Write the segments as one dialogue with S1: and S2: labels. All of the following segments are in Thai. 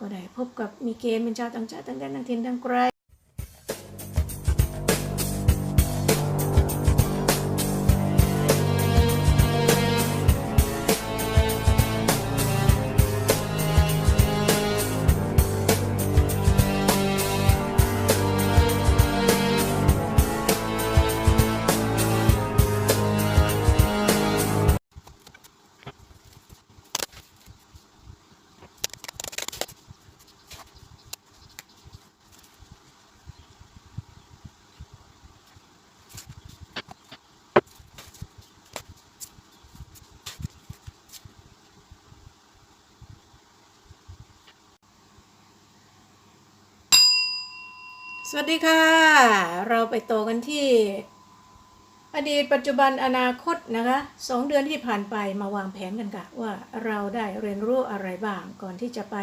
S1: ก็ได้พบกับมีเกณฑ์เป็นชาวต่างชาติต่างแดนต่างถิ่นต่างไกล สวัสดีค่ะ เราไปโตกันที่ อดีตปัจจุบันอนาคตนะคะสองเดือนที่ผ่านไปมาวางแผนกันค่ะว่าเราได้เรียนรู้อะไรบ้างก่อนที่จะไป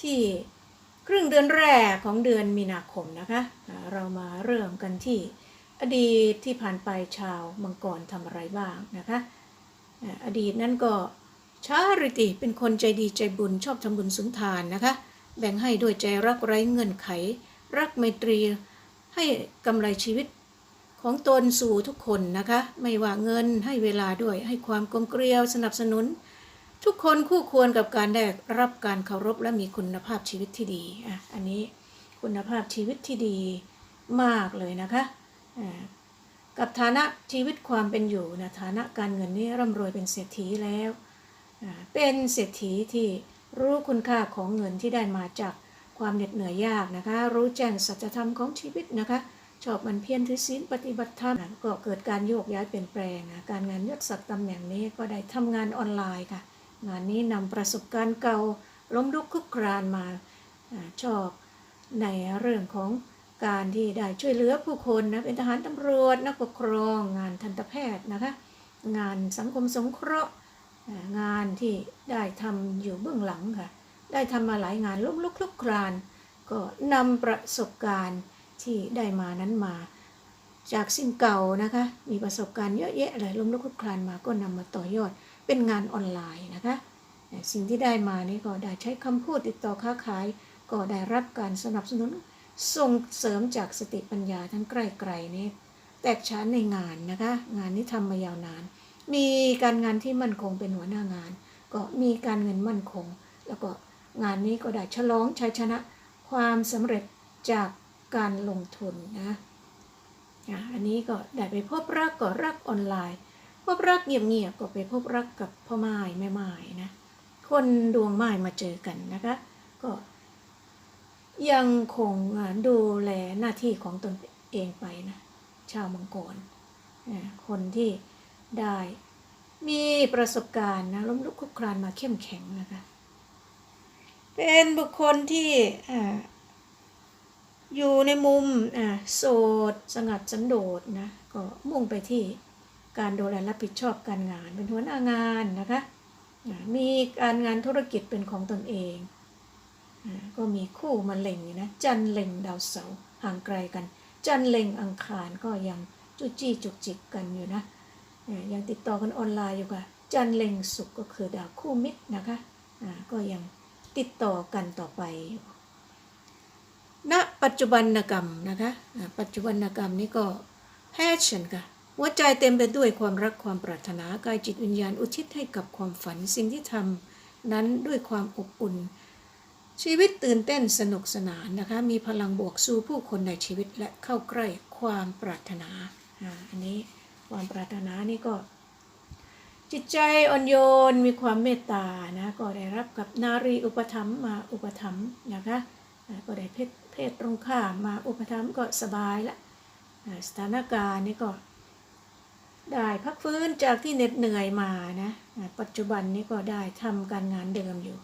S1: ที่ครึ่งเดือนแรกของเดือนมีนาคมนะคะ เรามาเริ่มกันที่อดีตที่ผ่านไปชาวมังกรทำอะไรบ้างนะคะอ่าอดีตนั้นก็ชาริติเป็นคนใจดีใจบุญชอบทำบุญสุนทานนะคะ แบ่งให้ด้วยใจรักไร้เงื่อนไข รักไมตรีให้กำไรชีวิตของตนสู่ทุกคนนะคะ ไม่ว่าเงินให้เวลาด้วยให้ความกลมเกลียวสนับสนุน ทุกคนคู่ควรกับการได้รับการเคารพและมีคุณภาพชีวิตที่ดีอะอันนี้คุณภาพชีวิตที่ดีมากเลยนะคะอ่ากับฐานะชีวิตความเป็นอยู่นะฐานะการเงินนี่ร่ำรวยเป็นเศรษฐีแล้วอ่าเป็นเศรษฐีที่รู้คุณค่าของเงินที่ได้มาจาก ความเหน็ดเหนื่อยยากนะคะ รู้แจ้งสัจธรรมของชีวิตนะคะชอบมันเพียรถือศีลปฏิบัติธรรมก็เกิดการโยกย้ายเปลี่ยนแปลงนะการงานยศศักดิ์ตำแหน่งนี้ก็ได้ทำงานออนไลน์ค่ะ งานนี้นำประสบการณ์เก่าล้มลุกคลุกครานมาชอบในเรื่องของการที่ได้ช่วยเหลือผู้คนนะเป็นทหารตำรวจนักปกครอง งานทันตแพทย์นะคะ งานสังคมสงเคราะห์งานที่ได้ทำอยู่เบื้องหลังค่ะ ได้ทำมาหลายงานล้มลุกคลุกคราน ก็นำประสบการณ์ที่ได้มานั้นมา จากสิ่งเก่านะคะ มีประสบการณ์เยอะแยะเลยล้มลุกคลุกคลานมาก็นำมาต่อยอดเป็นงานออนไลน์นะคะสิ่งที่ได้มานี่ก็ได้ใช้คำพูดติดต่อค้าขาย ก็ได้รับการสนับสนุนส่งเสริมจากสติปัญญาทั้งใกล้ไกลนี้แตกฉานในงานนะคะ งานนี้ทำมายาวนาน มีการงานที่มั่นคงเป็นหัวหน้างาน ก็มีการเงินมั่นคง แล้วก็ งานนี้ก็ได้ฉลองชัยชนะความสำเร็จจากการลงทุนนะอันนี้ก็ได้ไปพบรักก็รักออนไลน์ พบรักเงียบๆก็ไปพบรักกับพ่อไม้แม่ไม้นะคนดวงไม้มาเจอกันนะคะก็ยังคงดูแลหน้าที่ของตนเองไปนะชาวมังกรคนที่ได้มีประสบการณ์นะล้มลุกคลุกคลานมาเข้มแข็งนะคะ เป็นบุคคลที่ออยู่ในมุมโสดสงัดสันโดษนะก็มุ่งไปที่การดูแลรับผิดชอบการงาน เป็นหัวหน้างานนะคะมีการงานธุรกิจเป็นของตนเอง ก็มีคู่มาเล็งอยู่นะจันเล็งดาวเสาห่างไกลกัน จันเล็งอังคารก็ยังจุจี้จุกจิกกันอยู่นะยังติดต่อกันออนไลน์อยู่ค่ะจันเล็งสุขก็คือดาวคู่มิตรนะคะก็ยัง ติดต่อกันต่อไปอยู่ณปัจจุบันกรรมนะคะปัจจุบันกรรมนี้ก็ passion ค่ะหัวใจเต็มไปด้วยความรักความปรารถนากายจิตวิญญาณอุทิศให้กับความฝันสิ่งที่ทำนั้นด้วยความอบอุ่น ชีวิตตื่นเต้นสนุกสนานนะคะ มีพลังบวกสู่ผู้คนในชีวิตและเข้าใกล้ความปรารถนาอันนี้ความปรารถนานี่ก็ จิตใจอ่อนโยนมีความเมตตานะก็ได้รับกับนารีอุปถัมภ์มาอุปถัมภ์นะคะก็ได้เพศเพศตรงข้ามมาอุปถัมภ์ก็สบายละสถานการณ์นี่ก็ได้พักฟื้นจากที่เหน็ดเหนื่อยมานะปัจจุบันนี้ก็ได้ทำการงานเดิมอยู่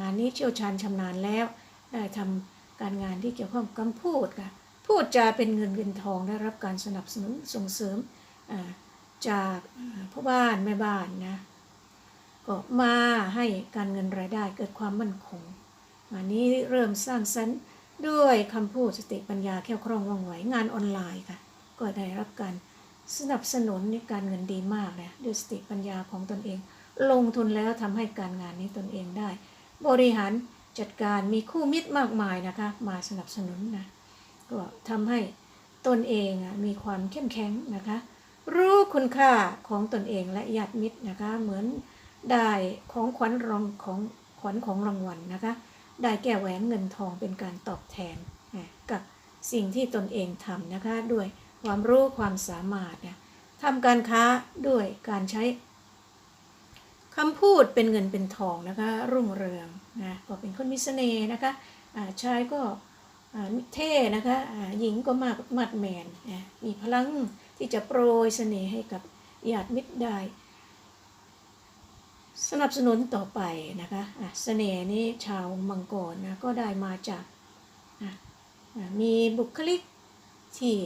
S1: งานนี้เชี่ยวชาญชำนาญแล้ว ได้ทำการงานที่เกี่ยวข้องกับคำพูดค่ะพูดจาเป็นเงินเงินทองได้รับการสนับสนุนส่งเสริมอ่า จากพ่อบ้านแม่บ้านนะก็มาให้การเงินรายได้เกิดความมั่นคงอันนี้เริ่มสร้างสรรค์ด้วยคำพูดสติปัญญาแค่คล่องว่องไวงานออนไลน์ค่ะ ก็ได้รับการสนับสนุนในการเงินดีมากเลยด้วยสติปัญญาของตนเอง ลงทุนแล้วทำให้การงานนี้ตนเองได้ บริหารจัดการมีคู่มิตรมากมายนะคะ มาสนับสนุนนะก็ทำให้ตนเองมีความเข้มแข็งนะคะ รู้คุณค่าของตนเองและญาติมิตรนะคะ เหมือนได้ของขวัญรางของขวัญของรางวัลนะคะ ได้แก้แหวนเงินทองเป็นการตอบแทนกับสิ่งที่ตนเองทำนะคะ ด้วยความรู้ความสามารถนะทำการค้าด้วยการใช้คำพูดเป็นเงินเป็นทองนะคะ รุ่งเรืองนะก็เป็นคนมีเสน่ห์นะคะาชายก็เท่นะคะหญิงก็มากมัดแมนมีพลัง ที่จะโปรยเสน่ห์ให้กับญาติมิตรได้ สนับสนุนต่อไปนะคะอะเสน่ห์นี้ชาวมังกรนะก็ได้มาจากอะมีบุคลิกที่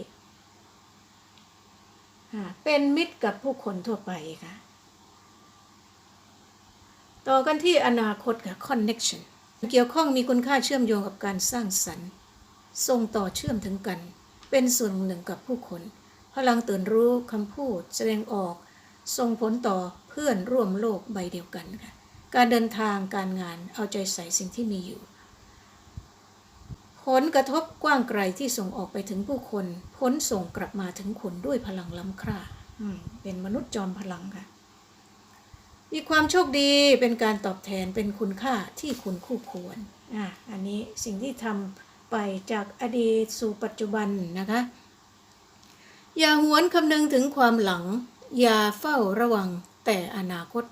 S1: เป็นมิตรกับผู้คนทั่วไปค่ะ ต่อกันที่อนาคตค่ะ connection เกี่ยวข้องมีคุณค่าเชื่อมโยงกับการสร้างสรรค์ ส่งต่อเชื่อมถึงกัน เป็นส่วนหนึ่งกับผู้คน พลังตื่นรู้คำพูดแสดงออกส่งผลต่อเพื่อนร่วมโลกใบเดียวกันค่ะการเดินทางการงานเอาใจใส่สิ่งที่มีอยู่ ผลกระทบกว้างไกลที่ส่งออกไปถึงผู้คนผลส่งกลับมาถึงคุณด้วยพลังล้ำค่าเป็นมนุษย์จอมพลังค่ะมีความโชคดีเป็นการตอบแทนเป็นคุณค่าที่คุณคู่ควรอะอันนี้สิ่งที่ทำไปจากอดีตสู่ปัจจุบันนะคะ อย่าหวนคำนึงถึงความหลัง อย่าเฝ้าระวังแต่อนาคต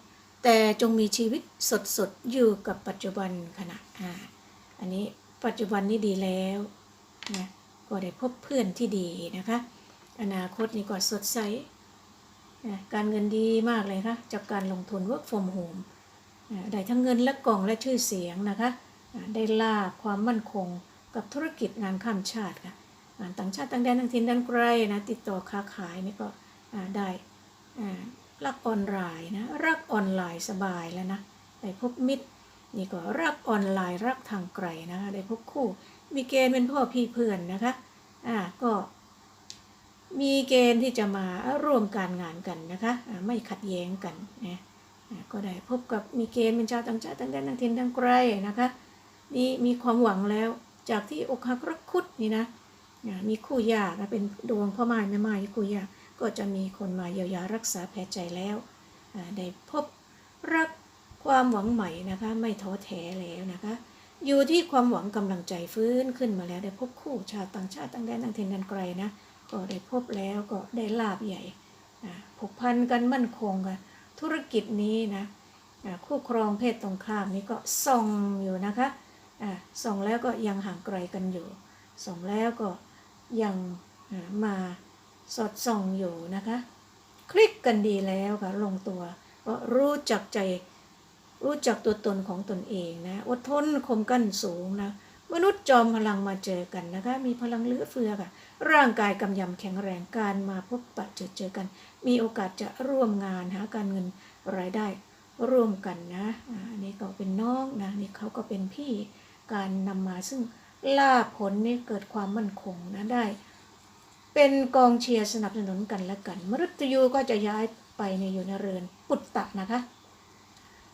S1: แต่จงมีชีวิตสดสดๆอยู่กับปัจจุบันขณะอ่าอันนี้ปัจจุบันนี้ดีแล้วนะก็ได้พบเพื่อนที่ดีนะคะ อนาคตนี่ก็สดใสนะการเงินดีมากเลยค่ะจากการลงทุน work from home ได้ทั้งเงินและกล่องและชื่อเสียงนะคะ ได้ลาบความมั่นคงกับธุรกิจงานข้ามชาติค่ะ ต่างชาติต่างแดนต่างถิ่นต่างไกลนะติดต่อค้าขายนี่ก็ได้รักออนไลน์นะรักออนไลน์สบายแล้วนะได้พบมิตรนี่ก็รักออนไลน์รักทางไกลนะคะได้พบคู่ มีเกณฑ์เป็นพ่อพี่เพื่อนนะคะอ่าก็มีเกณฑ์ที่จะมาร่วมการงานกันนะคะไม่ขัดแย้งกันนะก็ได้พบกับมีเกณฑ์เป็นชาวต่างชาติต่างแดนต่างถิ่นต่างไกลนะคะนี่มีความหวังแล้วจากที่อกหักรักคุดนี่นะ มีคู่ยากนะเป็นดวงพ่อไม้แม่ไม้คู่ยากก็จะมีคนมาเยียวยารักษาแผลใจแล้วได้พบรักความหวังใหม่นะคะไม่ท้อแท้แล้วนะคะ อยู่ที่ความหวังกำลังใจฟื้นขึ้นมาแล้วได้พบคู่ชาวต่างชาติต่างแดนต่างถิ่นต่างไกลนะก็ได้พบแล้วก็ได้ลาบใหญ่ผูกพันกันมั่นคงกันธุรกิจนี้นะคู่ครองเพศตรงข้ามนี้ก็ส่องอยู่นะคะส่องแล้วก็ยังห่างไกลกันอยู่ส่งแล้วก็ ยังมาสอดส่องอยู่นะคะ คลิกกันดีแล้วค่ะ ลงตัวก็รู้จักใจรู้จักตัวตนของตนเองนะอดทนคมกั้นสูงนะมนุษย์จอมพลังมาเจอกันนะคะ มีพลังเลือเฟือค่ะ ร่างกายกำยำแข็งแรงการมาพบปะเจอเจอกัน มีโอกาสจะร่วมงานหาการเงินรายได้ร่วมกันนะอันนี้ก็เป็นน้องนะนี่เขาก็เป็นพี่การนำมาซึ่ง ลาภผลนี่เกิดความมั่นคงนะได้ เป็นกองเชียร์สนับสนุนกันและกันมฤตยูก็จะย้ายไปในอยู่ในเรือนปุตตะนะคะ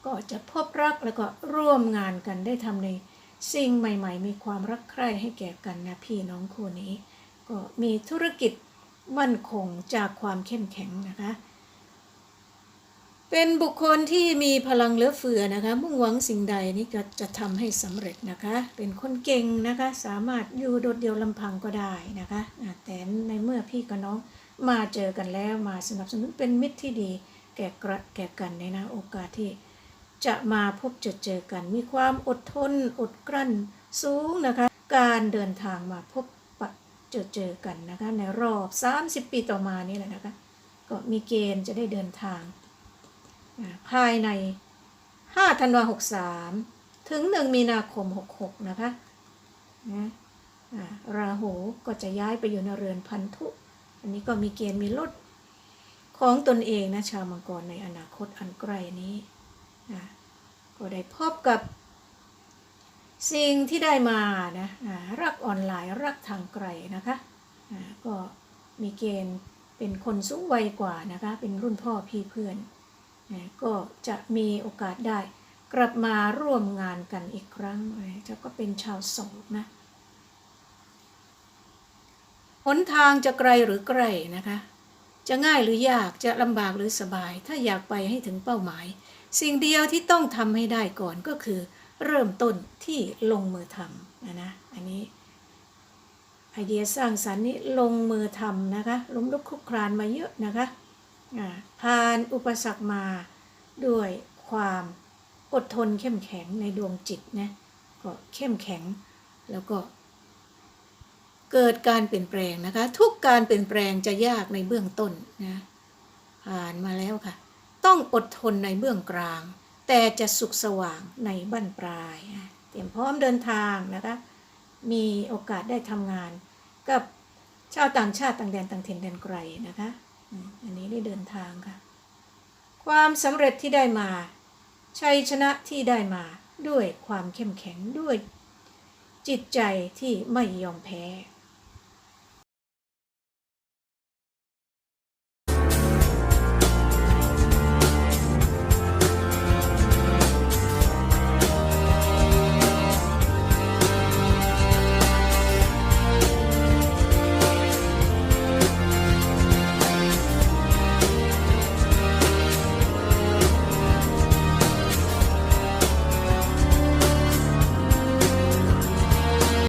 S1: ก็จะพบรักแล้วก็ร่วมงานกันได้ทำในสิ่งใหม่ ๆ มีความรักใคร่ให้แก่กันนะพี่น้องคู่นี้ ก็มีธุรกิจมั่นคงจากความเข้มแข็งนะคะ เป็นบุคคลที่มีพลังเหลือเฟือนะคะ มุ่งหวังสิ่งใดนี่ก็จะทำให้สำเร็จนะคะ เป็นคนเก่งนะคะ สามารถอยู่โดดเดี่ยวลำพังก็ได้นะคะแต่ในเมื่อพี่กับน้องมาเจอกันแล้วมาสนับสนุนเป็นมิตรที่ดี แก่กระแก่กันในนะโอกาสที่ จะมาพบเจอเจอกัน มีความอดทนอดกลั้นสูงนะคะ การเดินทางมาพบปะเจอเจอกันนะคะ ในรอบ 30 ปีต่อมานี่แหละนะคะ ก็มีเกณฑ์จะได้เดินทาง ภายใน 5 ธันวา63ถึง 1 มีนาคม 66 นะคะนะราหูก็จะย้ายไปอยู่ในเรือนพันธุ อันนี้ก็มีเกณฑ์มีลดของตนเองนะชาวมังกรในอนาคตอันใกล้นี้ก็ได้พบกับสิ่งที่ได้มานะรักออนไลน์รักทางไกลนะคะก็มีเกณฑ์เป็นคนสูงวัยกว่านะคะ เป็นรุ่นพ่อพี่เพื่อน ก็จะมีโอกาสได้กลับมาร่วมงานกันอีกครั้งเลยเจ้าก็เป็นชาวโสดนะหนทางจะไกลหรือใกล้นะคะ จะง่ายหรือยากจะลำบากหรือสบาย ถ้าอยากไปให้ถึงเป้าหมาย สิ่งเดียวที่ต้องทำให้ได้ก่อนก็คือ เริ่มต้นที่ลงมือทำนะนะอันนี้ไอเดียสร้างสรรค์นี้ลงมือทำนะคะล้มลุกคลุกคลานมาเยอะนะคะ ผ่านอุปสรรคมาด้วยความอดทนเข้มแข็งในดวงจิตนะก็เข้มแข็งแล้วก็ เกิดการเปลี่ยนแปลงนะคะ ทุกการเปลี่ยนแปลงจะยากในเบื้องต้นนะผ่านมาแล้วค่ะ ต้องอดทนในเบื้องกลาง แต่จะสุขสว่างในบั้นปลาย เตรียมพร้อมเดินทางนะคะ มีโอกาสได้ทำงานกับชาวต่างชาติต่างแดนต่างถิ่นแดนไกลนะคะ อันนี้ได้เดินทางค่ะ ความสำเร็จที่ได้มา ชัยชนะที่ได้มาด้วยความเข้มแข็งด้วยจิตใจที่ไม่ยอมแพ้